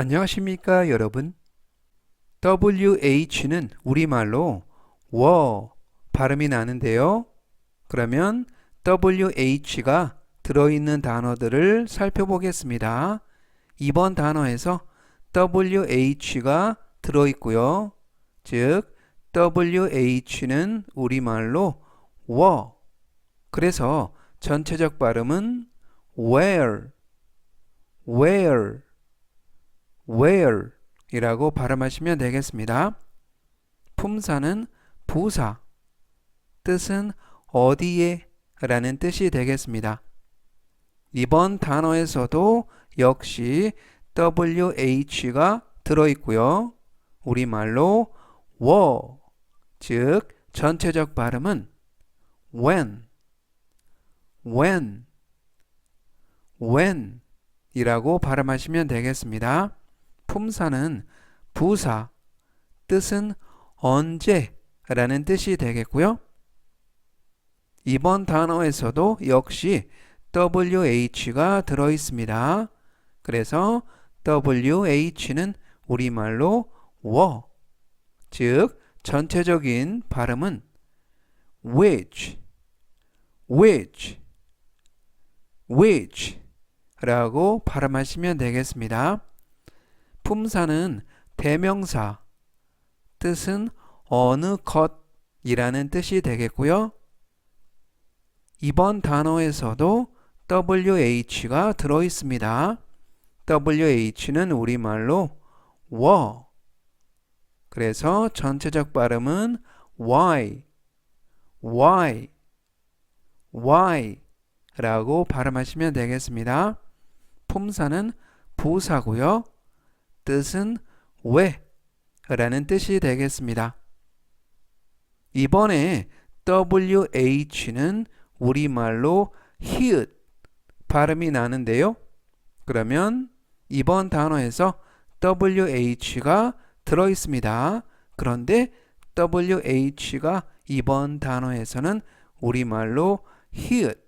안녕하십니까 여러분? WH는 우리말로 워 발음이 나는데요. 그러면 WH가 들어있는 단어들을 살펴보겠습니다. 이번 단어에서 WH가 들어있고요. 즉 WH는 우리말로 워. 그래서 전체적 발음은 where where where 이라고 발음하시면 되겠습니다. 품사는 부사, 뜻은 어디에 라는 뜻이 되겠습니다. 이번 단어에서도 역시 WH가 들어있고요. 우리말로 워, 즉 전체적 발음은 when, when, when 이라고 발음하시면 되겠습니다. 품사는 부사, 뜻은 언제 라는 뜻이 되겠고요. 이번 단어에서도 역시 WH가 들어 있습니다. 그래서 WH는 우리말로 워, 즉 전체적인 발음은 which, which, which 라고 발음하시면 되겠습니다. 품사는 대명사, 뜻은 어느 것이라는 뜻이 되겠고요. 이번 단어에서도 WH가 들어 있습니다. WH는 우리말로 워. 그래서 전체적 발음은 why, why, why 라고 발음하시면 되겠습니다. 품사는 부사고요. 뜻은 왜 라는 뜻이 되겠습니다. 이번에 WH는 우리말로 히읗 발음이 나는데요. 그러면 이번 단어에서 WH가 들어 있습니다. 그런데 WH가 이번 단어에서는 우리말로 히읗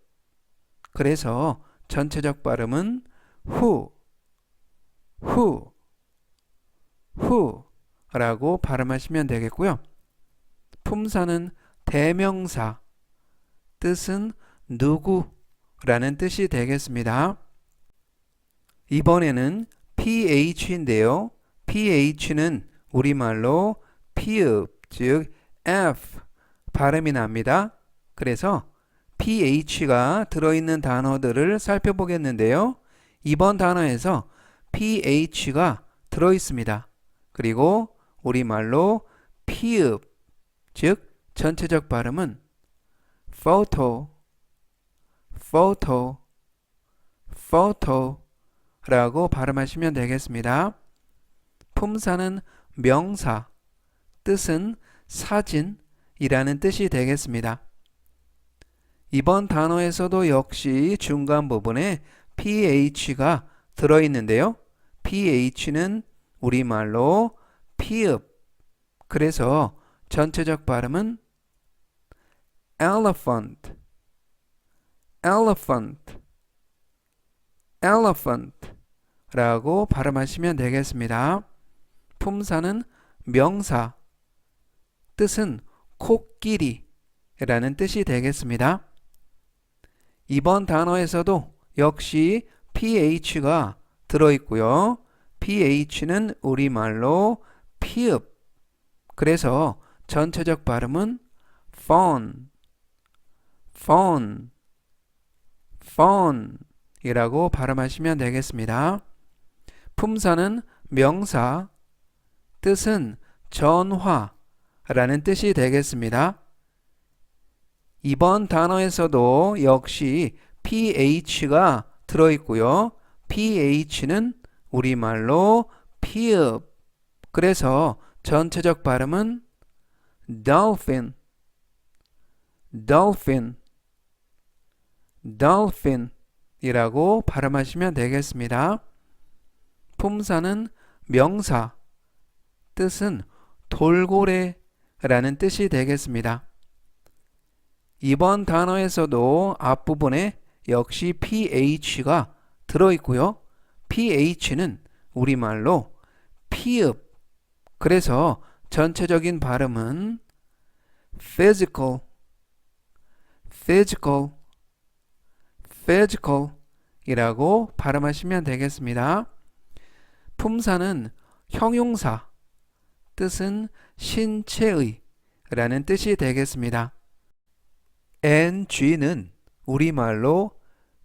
그래서 전체적 발음은 who, who, who 라고 발음하시면 되겠고요. 품사는 대명사, 뜻은 누구 라는 뜻이 되겠습니다. 이번에는 PH인데요. PH는 우리말로 피읍, 즉 F 발음이 납니다. 그래서 PH가 들어있는 단어들을 살펴보겠는데요. 이번 단어에서 PH가 들어있습니다. 그리고 우리말로 피읍, 즉 전체적 발음은 photo, photo, photo 라고 발음하시면 되겠습니다. 품사는 명사, 뜻은 사진이라는 뜻이 되겠습니다. 이번 단어에서도 역시 중간 부분에 ph가 들어있는데요. ph는 우리말로 피읍. 그래서 전체적 발음은 elephant, elephant, elephant 라고 발음하시면 되겠습니다. 품사는 명사, 뜻은 코끼리 라는 뜻이 되겠습니다. 이번 단어에서도 역시 ph가 들어있고요. Ph는 우리말로 피읍. 그래서 전체적 발음은 phone, phone, phone 이라고 발음하시면 되겠습니다. 품사는 명사, 뜻은 전화라는 뜻이 되겠습니다. 이번 단어에서도 역시 ph가 들어있고요. ph는 우리말로 피읍. 그래서 전체적 발음은 dolphin, dolphin, dolphin 이라고 발음하시면 되겠습니다. 품사는 명사, 뜻은 돌고래라는 뜻이 되겠습니다. 이번 단어에서도 앞부분에 역시 ph가 들어있고요. Ph는 우리말로 피읍. 그래서 전체적인 발음은 physical, physical, physical 이라고 발음하시면 되겠습니다. 품사는 형용사, 뜻은 신체의 라는 뜻이 되겠습니다. ng는 우리말로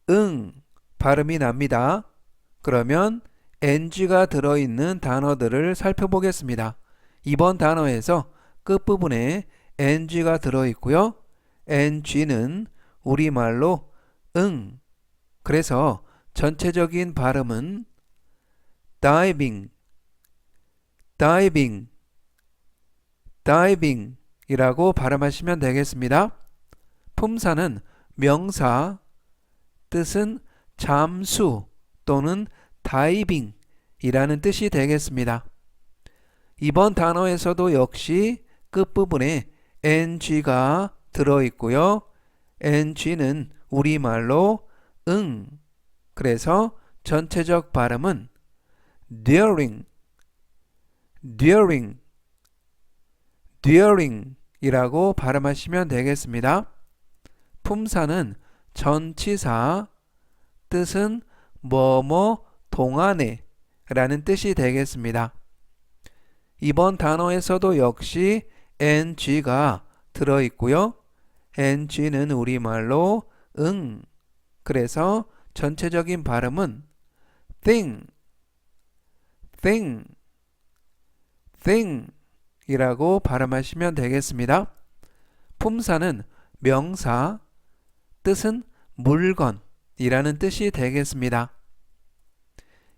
응 발음이 납니다. 그러면 ng가 들어있는 단어들을 살펴보겠습니다. 이번 단어에서 끝부분에 ng가 들어있고요. ng는 우리말로 응. 그래서 전체적인 발음은 diving, diving, diving 이라고 발음하시면 되겠습니다. 품사는 명사, 뜻은 잠수 또는 다이빙 이라는 뜻이 되겠습니다. 이번 단어에서도 역시 끝부분에 ng가 들어있고요. ng는 우리말로 응. 그래서 전체적 발음은 during, during, during 이라고 발음하시면 되겠습니다. 품사는 전치사, 뜻은 뭐뭐 동안에 라는 뜻이 되겠습니다. 이번 단어에서도 역시 ng가 들어있고요. ng는 우리말로 응. 그래서 전체적인 발음은 thing, thing, thing 이라고 발음하시면 되겠습니다. 품사는 명사, 뜻은 물건 이라는 뜻이 되겠습니다.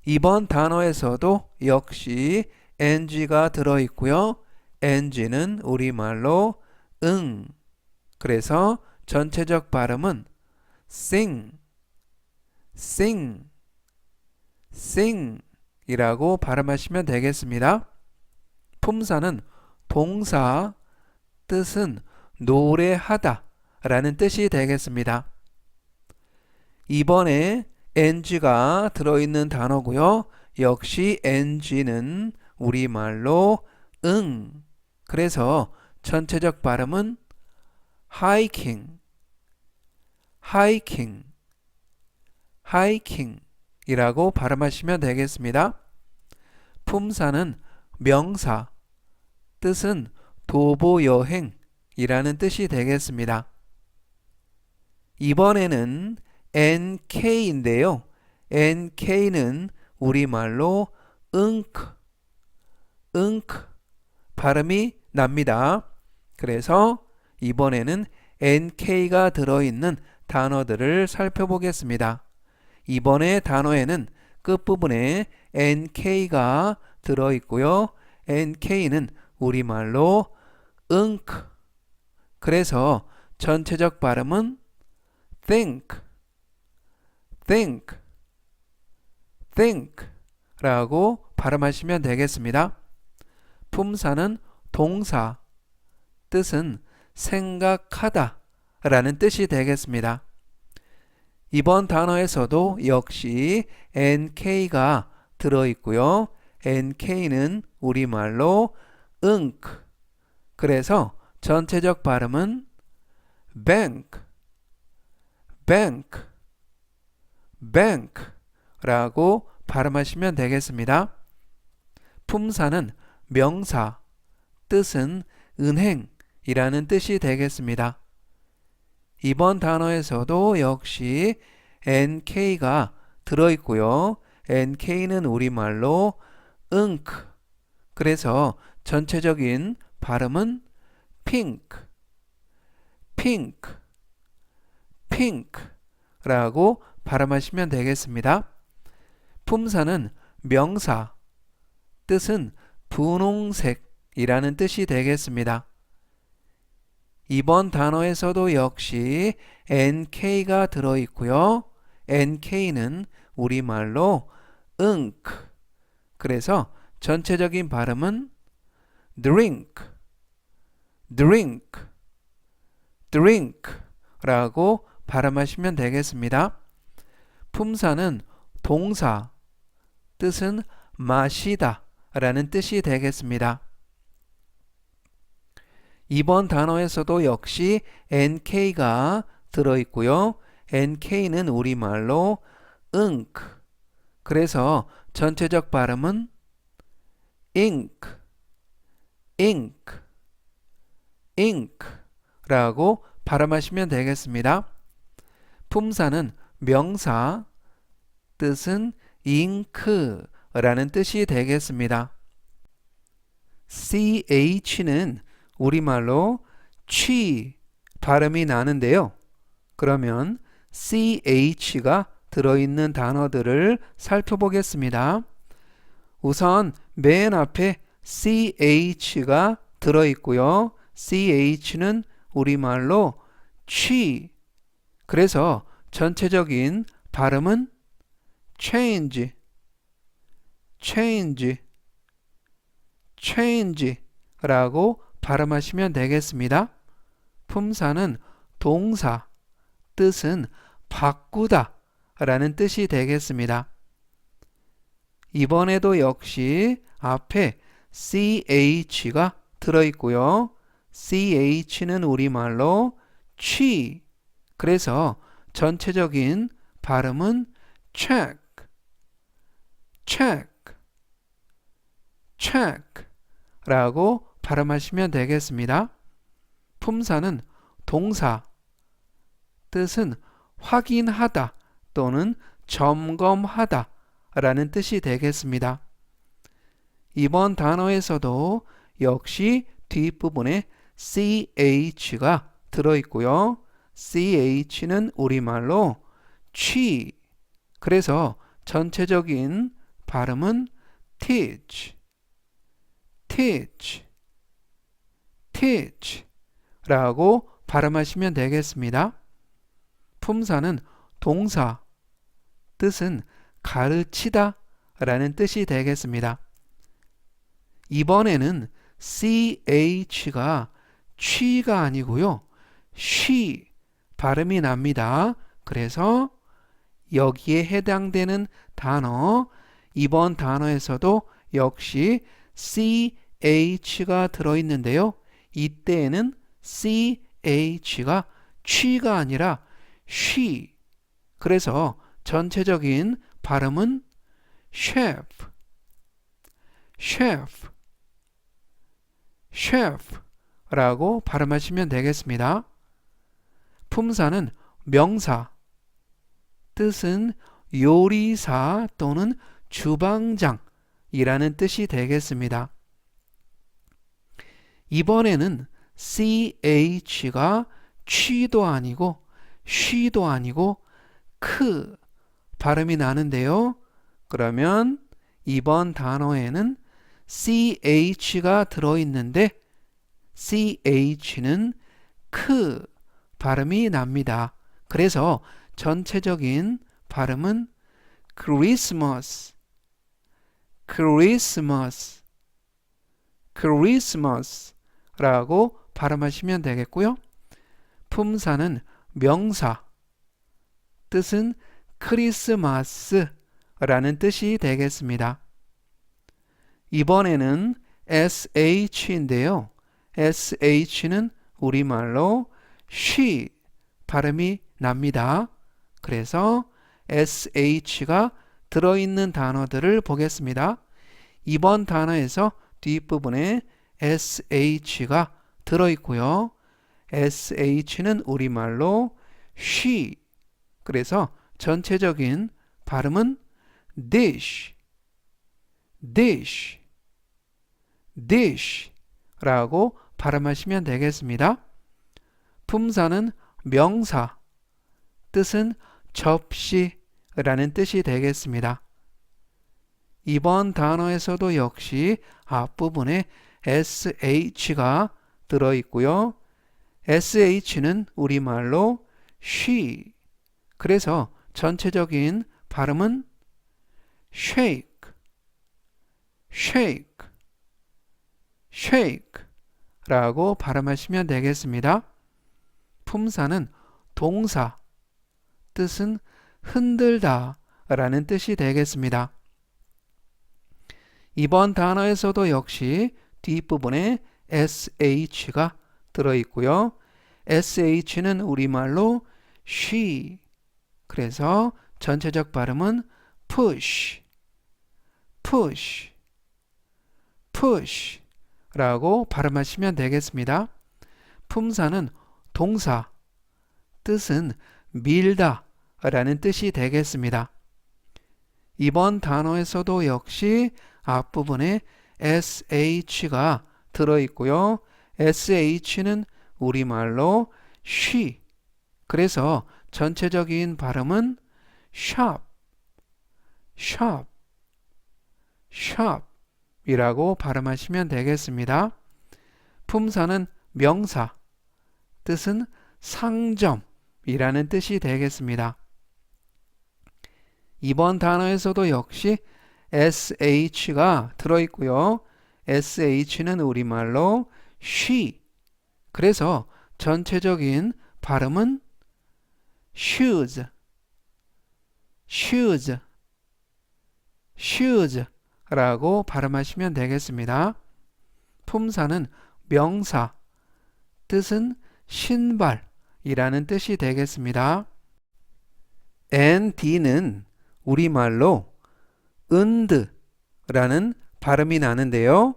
이번 단어에서도 역시 ng가 들어있고요. ng는 우리말로 응. 그래서 전체적 발음은 sing, sing, sing 이라고 발음하시면 되겠습니다. 품사는 동사, 뜻은 노래하다 라는 뜻이 되겠습니다. 이번에 ng가 들어있는 단어고요. 역시 ng는 우리말로 응. 그래서 전체적 발음은 hiking, hiking, hiking 이라고 발음하시면 되겠습니다. 품사는 명사, 뜻은 도보 여행이라는 뜻이 되겠습니다. 이번에는 nk인데요. nk는 우리말로 unk, unk 발음이 납니다. 그래서 이번에는 nk가 들어있는 단어들을 살펴보겠습니다. 이번에 단어에는 끝부분에 nk가 들어있고요. nk는 우리말로 unk. 그래서 전체적 발음은 think, think, think 라고 발음하시면 되겠습니다. 품사는 동사, 뜻은 생각하다 라는 뜻이 되겠습니다. 이번 단어에서도 역시 nk가 들어있고요. nk는 우리말로 unk. 그래서 전체적 발음은 bank, bank, bank 라고 발음하시면 되겠습니다. 품사는 명사, 뜻은 은행이라는 뜻이 되겠습니다. 이번 단어에서도 역시 nk가 들어있고요. nk는 우리말로 unk. 그래서 전체적인 발음은 pink, pink, pink 라고 발음하시면 되겠습니다. 품사는 명사, 뜻은 분홍색이라는 뜻이 되겠습니다. 이번 단어에서도 역시 nk가 들어있고요. nk는 우리말로 unk. 그래서 전체적인 발음은 drink, drink, drink 라고 발음하시면 되겠습니다. 품사는 동사, 뜻은 마시다 라는 뜻이 되겠습니다. 이번 단어에서도 역시 nk가 들어있고요. nk는 우리말로 ink. 그래서 전체적 발음은 ink, ink, ink 라고 발음하시면 되겠습니다. 품사는 명사, 뜻은 잉크라는 뜻이 되겠습니다. ch는 우리말로 취 발음이 나는데요. 그러면 ch가 들어있는 단어들을 살펴보겠습니다. 우선 맨 앞에 ch가 들어있고요. ch는 우리말로 취 그래서 전체적인 발음은 change, change, change 라고 발음하시면 되겠습니다. 품사는 동사, 뜻은 바꾸다 라는 뜻이 되겠습니다. 이번에도 역시 앞에 ch가 들어있고요. ch는 우리말로 취. 그래서 전체적인 발음은 check, check, check 라고 발음하시면 되겠습니다. 품사는 동사, 뜻은 확인하다 또는 점검하다 라는 뜻이 되겠습니다. 이번 단어에서도 역시 뒷부분에 ch가 들어있고요. Ch는 우리말로 취. 그래서 전체적인 발음은 teach, teach, teach 라고 발음하시면 되겠습니다. 품사는 동사, 뜻은 가르치다 라는 뜻이 되겠습니다. 이번에는 ch가 취가 아니고요. 쉬 발음이 납니다. 그래서 여기에 해당되는 단어 이번 단어에서도 역시 ch가 들어있는데요. 이때에는 ch가 취가 아니라 쉬 그래서 전체적인 발음은 chef, chef, chef 라고 발음하시면 되겠습니다. 품사는 명사, 뜻은 요리사 또는 주방장이라는 뜻이 되겠습니다. 이번에는 ch가 취도 아니고 쉬도 아니고 크 발음이 나는데요. 그러면 이번 단어에는 ch가 들어있는데 ch는 크 발음이 납니다. 그래서 전체적인 발음은 Christmas, Christmas, Christmas 라고 발음하시면 되겠고요. 품사는 명사, 뜻은 크리스마스라는 뜻이 되겠습니다. 이번에는 sh인데요. sh는 우리말로 she 발음이 납니다. 그래서 sh가 들어있는 단어들을 보겠습니다. 이번 단어에서 뒷부분에 sh가 들어있고요. sh는 우리말로 she 그래서 전체적인 발음은 dish, dish, dish 라고 발음하시면 되겠습니다. 품사는 명사, 뜻은 접시라는 뜻이 되겠습니다. 이번 단어에서도 역시 앞부분에 sh가 들어 있고요. sh는 우리말로 she. 그래서 전체적인 발음은 shake, shake, shake 라고 발음하시면 되겠습니다. 품사는 동사, 뜻은 흔들다 라는 뜻이 되겠습니다. 이번 단어에서도 역시 뒷부분에 sh가 들어있고요. sh는 우리말로 she. 그래서 전체적 발음은 push, push, push 라고 발음하시면 되겠습니다. 품사는 동사, 뜻은 밀다 라는 뜻이 되겠습니다. 이번 단어에서도 역시 앞부분에 sh가 들어있고요. sh는 우리말로 she. 그래서 전체적인 발음은 shop, shop, shop 이라고 발음하시면 되겠습니다. 품사는 명사, 뜻은 상점이라는 뜻이 되겠습니다. 이번 단어에서도 역시 sh가 들어있고요. sh는 우리말로 she. 그래서 전체적인 발음은 shoes, shoes, shoes 라고 발음하시면 되겠습니다. 품사는 명사, 뜻은 신발이라는 뜻이 되겠습니다. nd는 우리말로 은드라는 발음이 나는데요.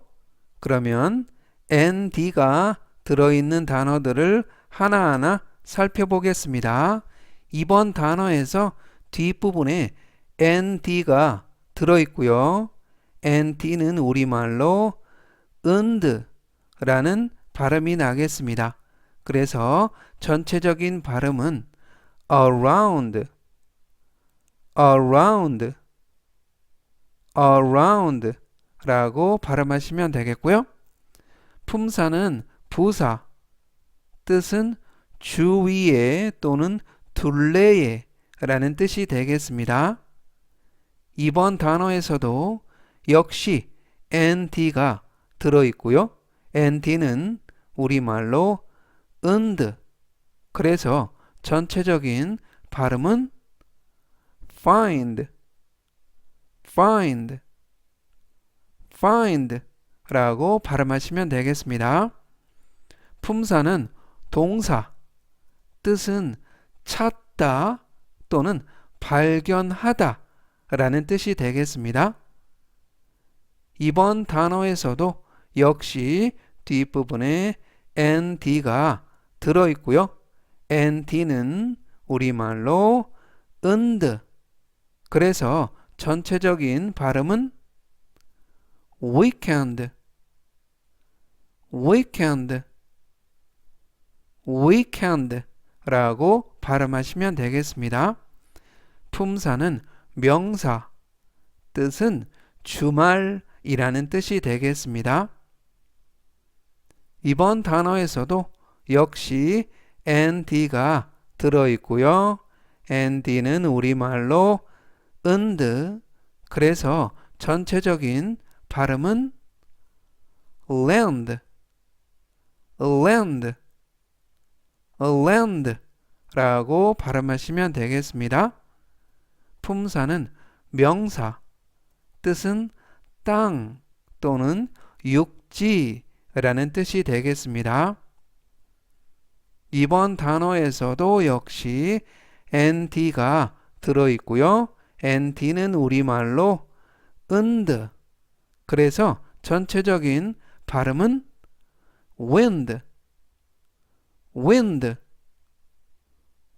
그러면 nd가 들어있는 단어들을 하나하나 살펴보겠습니다. 이번 단어에서 뒷부분에 nd가 들어있고요. nd는 우리말로 은드라는 발음이 나겠습니다. 그래서 전체적인 발음은 around, around, around 라고 발음하시면 되겠고요. 품사는 부사, 뜻은 주위에 또는 둘레에 라는 뜻이 되겠습니다. 이번 단어에서도 역시 nd가 들어있고요. nd는 우리말로 은드. 그래서 전체적인 발음은 find, find, find 라고 발음하시면 되겠습니다. 품사는 동사, 뜻은 찾다 또는 발견하다 라는 뜻이 되겠습니다. 이번 단어에서도 역시 뒷부분에 nd가 들어 있고요. nd는 우리말로 은드. 그래서 전체적인 발음은 weekend, weekend, weekend 라고 발음하시면 되겠습니다. 품사는 명사, 뜻은 주말이라는 뜻이 되겠습니다. 이번 단어에서도 역시 nd가 들어있고요. nd는 우리말로 은드, 그래서 전체적인 발음은 land, land, land 라고 발음하시면 되겠습니다. 품사는 명사, 뜻은 땅 또는 육지라는 뜻이 되겠습니다. 이번 단어에서도 역시 nd가 들어있고요. nd는 우리말로 은드. 그래서 전체적인 발음은 wind, wind,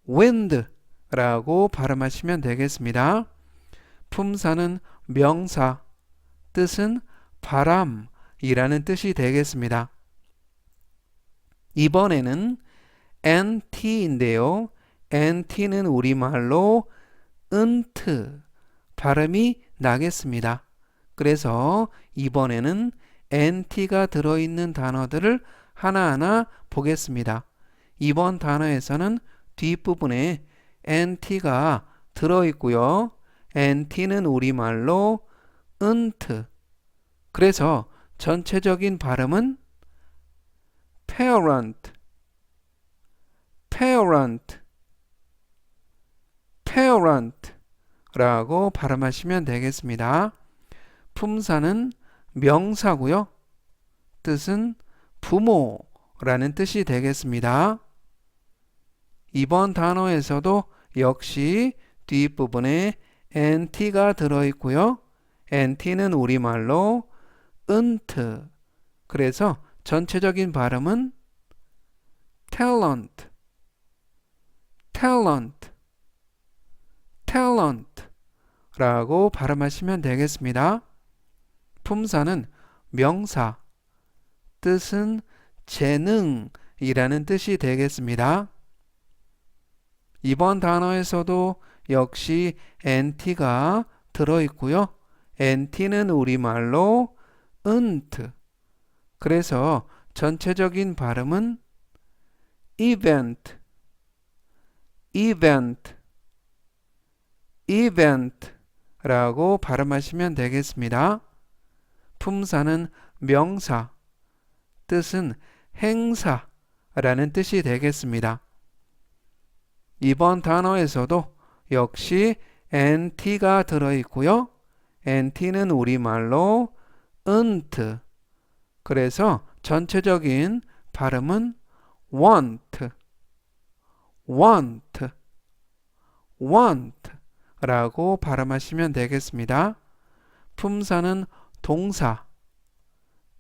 wind 라고 발음하시면 되겠습니다. 품사는 명사, 뜻은 바람이라는 뜻이 되겠습니다. 이번에는 nt인데요. nt는 우리말로 은트 발음이 나겠습니다. 그래서 이번에는 nt가 들어있는 단어들을 하나하나 보겠습니다. 이번 단어에서는 뒷부분에 nt가 들어있고요. nt는 우리말로 은트. 그래서 전체적인 발음은 parent, parent, parent 라고 발음하시면 되겠습니다. 품사는 명사고요. 뜻은 부모라는 뜻이 되겠습니다. 이번 단어에서도 역시 뒷부분에 nt가 들어있고요. nt는 우리말로 은트. 그래서 전체적인 발음은 talent, talent, talent 라고 발음하시면 되겠습니다. 품사는 명사, 뜻은 재능이라는 뜻이 되겠습니다. 이번 단어에서도 역시 nt가 들어있고요. nt는 우리말로 은트. 그래서 전체적인 발음은 event, event, event 라고 발음하시면 되겠습니다. 품사는 명사, 뜻은 행사라는 뜻이 되겠습니다. 이번 단어에서도 역시 nt가 들어있고요. nt는 우리말로 은트. 그래서 전체적인 발음은 want, want, want 라고 발음하시면 되겠습니다. 품사는 동사,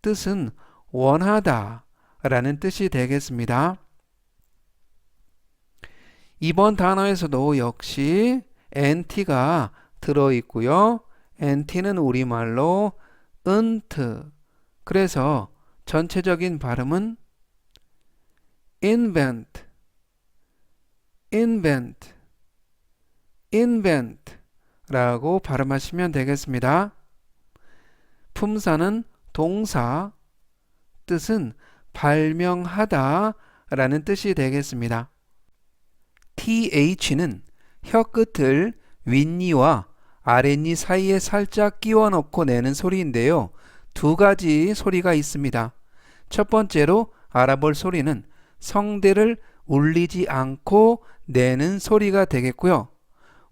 뜻은 원하다 라는 뜻이 되겠습니다. 이번 단어에서도 역시 nt가 들어있고요. nt는 우리말로 은트. 그래서 전체적인 발음은 invent, invent, invent 라고 발음하시면 되겠습니다. 품사는 동사, 뜻은 발명하다 라는 뜻이 되겠습니다. th는 혀 끝을 윗니와 아랫니 사이에 살짝 끼워 넣고 내는 소리인데요. 두 가지 소리가 있습니다. 첫 번째로 알아볼 소리는 성대를 울리지 않고 내는 소리가 되겠고요.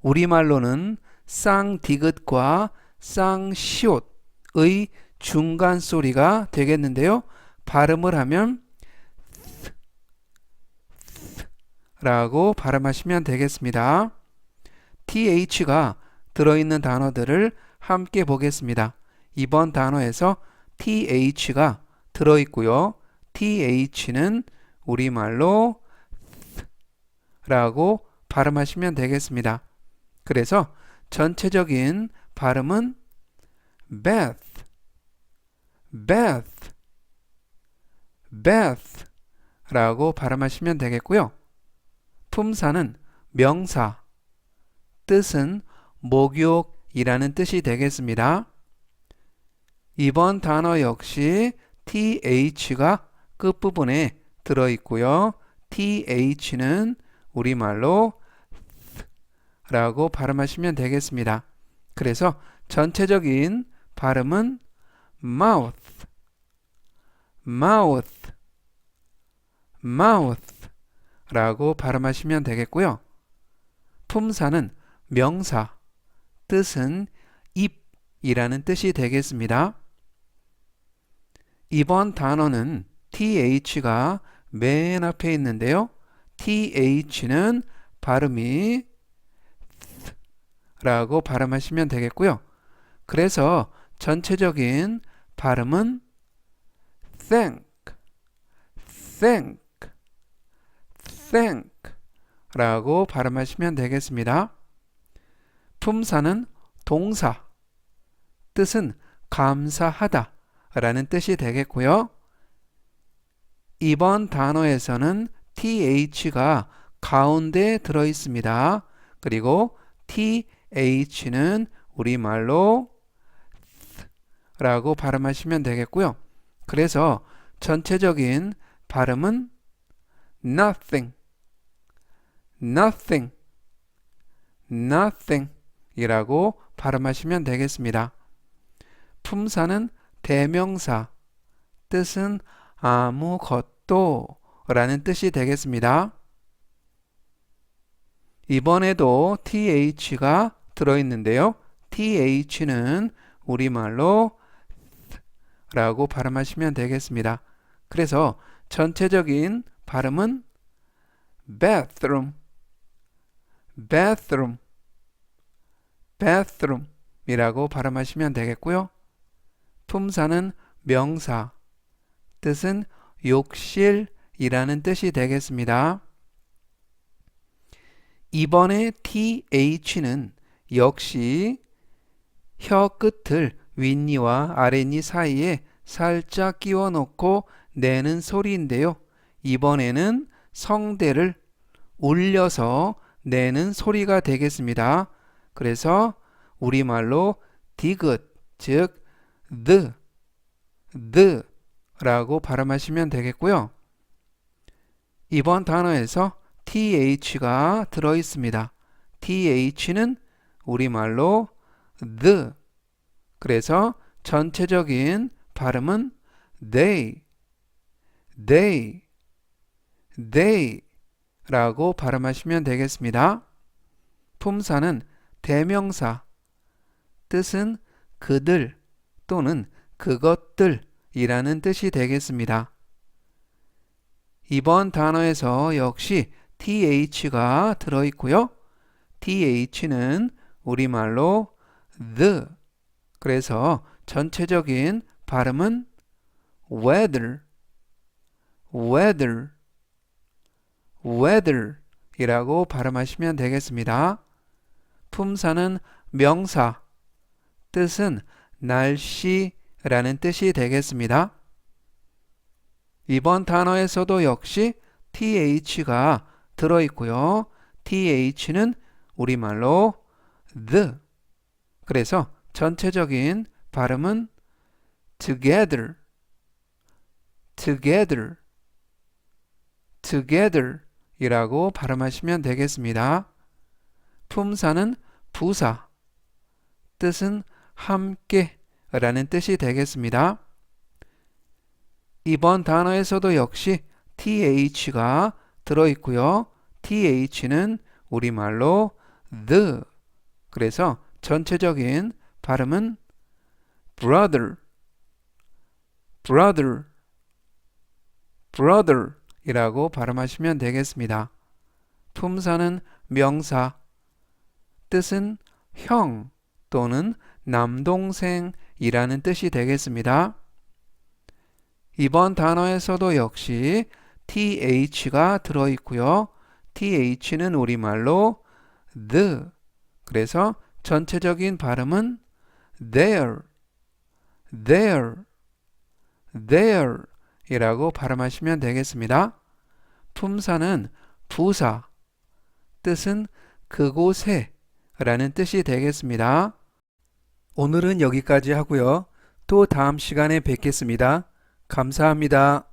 우리말로는 쌍디귿과 쌍시옷의 중간 소리가 되겠는데요. 발음을 하면 라고 발음하시면 되겠습니다. th가 들어있는 단어들을 함께 보겠습니다. 이번 단어에서 th가 들어있고요. th는 우리말로 라고 발음하시면 되겠습니다. 그래서 전체적인 발음은 bath, bath, bath 라고 발음하시면 되겠고요. 품사는 명사, 뜻은 목욕이라는 뜻이 되겠습니다. 이번 단어 역시 th가 끝부분에 들어있고요. th는 우리말로 라고 발음하시면 되겠습니다. 그래서 전체적인 발음은 mouth, mouth, mouth 라고 발음하시면 되겠고요. 품사는 명사, 뜻은 입이라는 뜻이 되겠습니다. 이번 단어는 th가 맨 앞에 있는데요. Th는 발음이 라고 발음하시면 되겠고요. 그래서 전체적인 발음은 thank, thank, thank 라고 발음하시면 되겠습니다. 품사는 동사, 뜻은 감사하다 라는 뜻이 되겠고요. 이번 단어에서는 th가 가운데 들어 있습니다. 그리고 th는 우리말로 라고 발음하시면 되겠고요. 그래서 전체적인 발음은 nothing, nothing, nothing 이라고 발음하시면 되겠습니다. 품사는 대명사, 뜻은 아무것도 라는 뜻이 되겠습니다. 이번에도 th가 들어있는데요. th는 우리말로 라고 발음하시면 되겠습니다. 그래서 전체적인 발음은 bathroom, bathroom, bathroom 이라고 발음하시면 되겠고요. 품사는 명사, 뜻은 욕실 이라는 뜻이 되겠습니다. 이번에 th는 역시 혀 끝을 윗니와 아랫니 사이에 살짝 끼워 놓고 내는 소리인데요. 이번에는 성대를 울려서 내는 소리가 되겠습니다. 그래서 우리말로 디귿, 즉 the, the 라고 발음하시면 되겠고요. 이번 단어에서 th가 들어 있습니다. th는 우리말로 the 그래서 전체적인 발음은 they, they, they 라고 발음하시면 되겠습니다. 품사는 대명사, 뜻은 그들 또는 그것들 이라는 뜻이 되겠습니다. 이번 단어에서 역시 th가 들어있고요. th는 우리말로 the 그래서 전체적인 발음은 weather, weather, weather 이라고 발음하시면 되겠습니다. 품사는 명사, 뜻은 날씨라는 뜻이 되겠습니다. 이번 단어에서도 역시 th가 들어있고요. th는 우리말로 the 그래서 전체적인 발음은 together, together, together 이라고 발음하시면 되겠습니다. 품사는 부사, 뜻은 함께 라는 뜻이 되겠습니다. 이번 단어에서도 역시 th가 들어있고요. th는 우리말로 the 그래서 전체적인 발음은 brother, brother, brother 이라고 발음하시면 되겠습니다. 품사는 명사, 뜻은 형 또는 남동생이라는 뜻이 되겠습니다. 이번 단어에서도 역시 th가 들어있고요. th는 우리말로 the 그래서 전체적인 발음은 there, there, there 이라고 발음하시면 되겠습니다. 품사는 부사, 뜻은 그곳에 라는 뜻이 되겠습니다. 오늘은 여기까지 하고요. 또 다음 시간에 뵙겠습니다. 감사합니다.